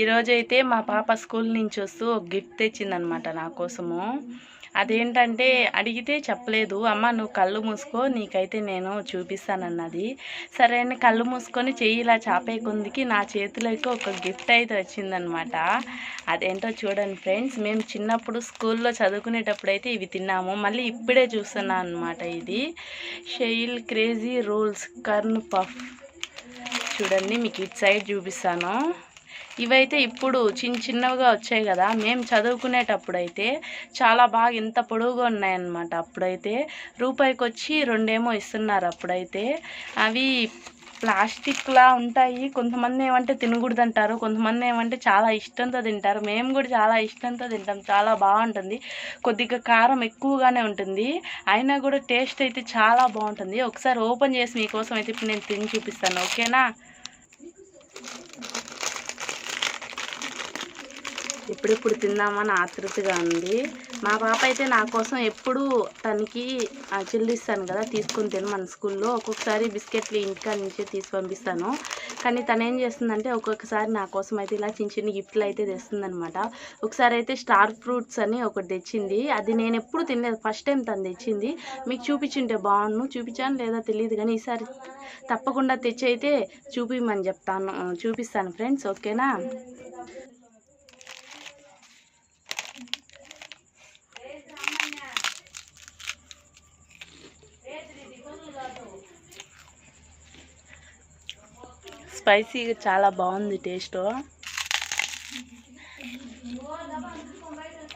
ఈరోజైతే మా పాప స్కూల్ నుంచి వస్తూ ఒక గిఫ్ట్ తెచ్చిందనమాట నా కోసము. అదేంటంటే అడిగితే చెప్పలేదు అమ్మ నువ్వు కళ్ళు మూసుకో నీకైతే నేను చూపిస్తానన్నది. సరే అని కళ్ళు మూసుకొని చెయ్యి ఇలా చాపేకుందికి నా చేతిలోకి ఒక గిఫ్ట్ అయితే వచ్చిందనమాట. అదేంటో చూడండి ఫ్రెండ్స్ మేము చిన్నప్పుడు స్కూల్లో చదువుకునేటప్పుడు అయితే ఇవి తిన్నాము. మళ్ళీ ఇప్పుడే చూస్తున్నాను అనమాట ఇది. షెయిల్ క్రేజీ రూల్స్ కర్న్ పఫ్. చూడండి మీకు ఇటు సైడ్ చూపిస్తాను. ఇవైతే ఇప్పుడు చిన్న చిన్నవిగా వచ్చాయి కదా. మేము చదువుకునేటప్పుడు అయితే చాలా బాగా ఇంత పొడవుగా ఉన్నాయన్నమాట. అప్పుడైతే రూపాయికి వచ్చి రెండేమో ఇస్తున్నారు అప్పుడైతే. అవి ప్లాస్టిక్లా ఉంటాయి. కొంతమంది ఏమంటే తినకూడదు అంటారు కొంతమంది ఏమంటే చాలా ఇష్టంతో తింటారు. మేము కూడా చాలా ఇష్టంతో తింటాం. చాలా బాగుంటుంది. కొద్దిగా కారం ఎక్కువగానే ఉంటుంది. అయినా కూడా టేస్ట్ అయితే చాలా బాగుంటుంది. ఒకసారి ఓపెన్ చేసి మీకోసం అయితే ఇప్పుడు నేను తిని చూపిస్తాను. ఓకేనా? ఎప్పుడెప్పుడు తిందామని ఆతృతగా ఉంది. మా పాప అయితే నా కోసం ఎప్పుడు తనకి చెల్లిస్తాను కదా తీసుకుని తిను మన స్కూల్లో. ఒక్కొక్కసారి బిస్కెట్లు ఇంటికాడ నుంచే తీసి పంపిస్తాను. కానీ తను ఏం చేస్తుందంటే ఒక్కొక్కసారి నా కోసం అయితే ఇలా చిన్న చిన్న గిఫ్ట్లు అయితే తెస్తుందనమాట ఒకసారి అయితే స్టార్ ఫ్రూట్స్ అని ఒకటి తెచ్చింది. అది నేను ఎప్పుడు తినలేదు. ఫస్ట్ టైం తను తెచ్చింది. మీకు చూపించుంటే బాగుండు. చూపించాను లేదా తెలియదు కానీ ఈసారి తప్పకుండా తెచ్చి అయితే చూపించమని చెప్తాను. చూపిస్తాను ఫ్రెండ్స్. ఓకేనా? స్పైసీగా చాలా బాగుంది టేస్ట్.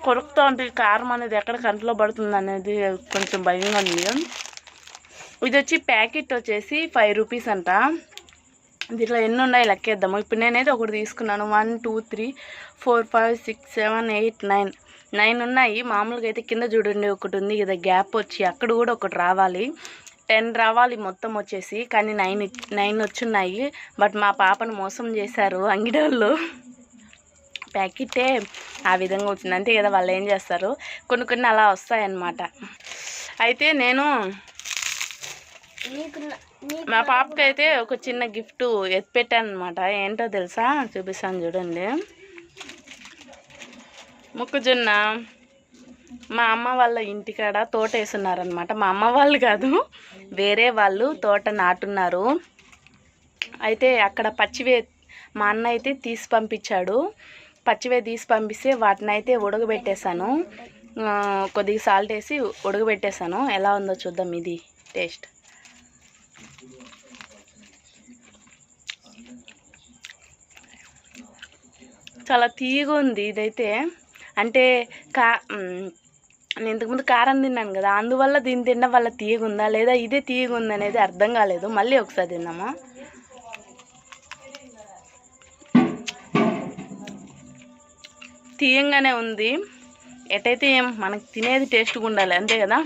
కొరుకుతూ ఉంటే కారం అనేది ఎక్కడ కంట్లో పడుతుంది అనేది కొంచెం భయంగా ఉంది. ఇది వచ్చి ప్యాకెట్ వచ్చేసి ఫైవ్ రూపీస్ అంట. దీంట్లో ఎన్ని ఉన్నాయి లెక్కేద్దాము. ఇప్పుడు నేనైతే ఒకటి తీసుకున్నాను. One two three four five six seven eight nine. Nine ఉన్నాయి. మామూలుగా అయితే కింద చూడండి ఒకటి ఉంది. ఇది గ్యాప్ వచ్చి అక్కడ కూడా ఒకటి రావాలి. టెన్ రావాలి మొత్తం వచ్చేసి కానీ నైన్ నైన్ వచ్చున్నాయి. బట్ మా పాపను మోసం చేశారు అంగిడోళ్ళు. ప్యాకెటే ఆ విధంగా వచ్చింది. అంతే కదా వాళ్ళు ఏం చేస్తారు? కొన్ని కొన్ని అలా వస్తాయన్నమాట. అయితే నేను మా పాపకి అయితే ఒక చిన్న గిఫ్ట్ ఎత్తిపెట్టాను అనమాట ఏంటో తెలుసా? చూపిస్తాను చూడండి. మొక్కజొన్న. మా అమ్మ వాళ్ళ ఇంటికాడ తోట వేస్తున్నారనమాట మా అమ్మ వాళ్ళు కాదు వేరే వాళ్ళు తోట నాటున్నారు. అయితే అక్కడ పచ్చివే మా అన్న అయితే తీసి పంపించాడు. పచ్చివే తీసి పంపిస్తే వాటిని అయితే ఉడకబెట్టేశాను కొద్దిగా సాల్ట్ వేసి ఉడకబెట్టేశాను. ఎలా ఉందో చూద్దాం ఇది టేస్ట్. చాలా తీయగా ఉంది ఇదైతే. అంటే కా నేను ఇంతకుముందు కారం తిన్నాను కదా అందువల్ల దీన్ని తినడం వల్ల తీయగుందా లేదా ఇదే తీయగుంది అనేది అర్థం కాలేదు. మళ్ళీ ఒకసారి తిన్నామా తీయంగానే ఉంది. ఎటైతే ఏం మనకి తినేది టేస్ట్గా ఉండాలి అంతే కదా?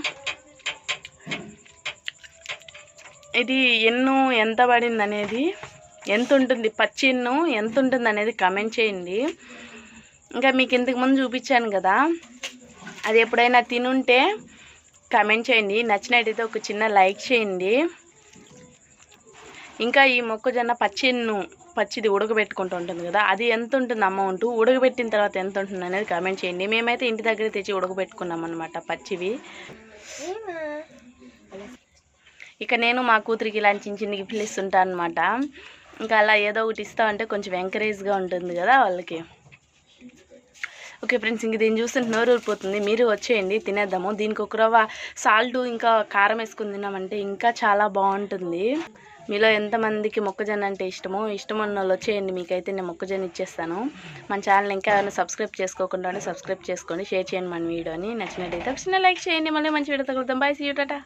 ఇది ఎన్ను ఎంత పడింది అనేది ఎంత ఉంటుంది పచ్చి ఎన్ను ఎంత ఉంటుంది అనేది కమెంట్ చేయండి. ఇంకా మీకు ఇంతకుముందు చూపించాను కదా అది ఎప్పుడైనా తినుంటే కమెంట్ చేయండి. నచ్చినట్టయితే ఒక చిన్న లైక్ చేయండి. ఇంకా ఈ మొక్కజొన్న పచ్చి పచ్చిది ఉడకబెట్టుకుంటూ ఉంటుంది కదా అది ఎంత ఉంటుంది అమౌంట్ ఉడకబెట్టిన తర్వాత ఎంత ఉంటుంది అనేది కామెంట్ చేయండి. మేమైతే ఇంటి దగ్గర తెచ్చి ఉడకబెట్టుకున్నాం అనమాట పచ్చివి. ఇక నేను మా కూతురికి ఇలాంటి చిన్న చిన్న గిఫ్ట్లు ఇస్తుంటాను అనమాట ఇంకా అలా ఏదో ఒకటి ఇస్తామంటే కొంచెం ఎంకరేజ్గా ఉంటుంది కదా వాళ్ళకి. ఓకే ఫ్రెండ్స్ ఇంక దీన్ని చూస్తుంటే నోరు ఊరిపోతుంది. మీరు వచ్చేయండి తినేద్దాము. దీనికి ఒక రవ్వ సాల్ట్ ఇంకా కారం వేసుకుని తిన్నామంటే ఇంకా చాలా బాగుంటుంది. మీలో ఎంతమందికి మొక్కజొన్న అంటే ఇష్టమో ఇష్టం ఉన్న వాళ్ళు వచ్చేయండి. మీకైతే నేను మొక్కజొన్న ఇచ్చేస్తాను. మన ఛానల్ ఇంకా ఏమైనా సబ్స్క్రైబ్ చేసుకోకుండా సబ్స్క్రైబ్ చేసుకోండి. షేర్ చేయండి మన వీడియోని. నచ్చినట్టయితే ఒక చిన్న లైక్ చేయండి. మళ్ళీ మంచి వీడియో తగ్గుతాం బాయ్ సీ టాటా.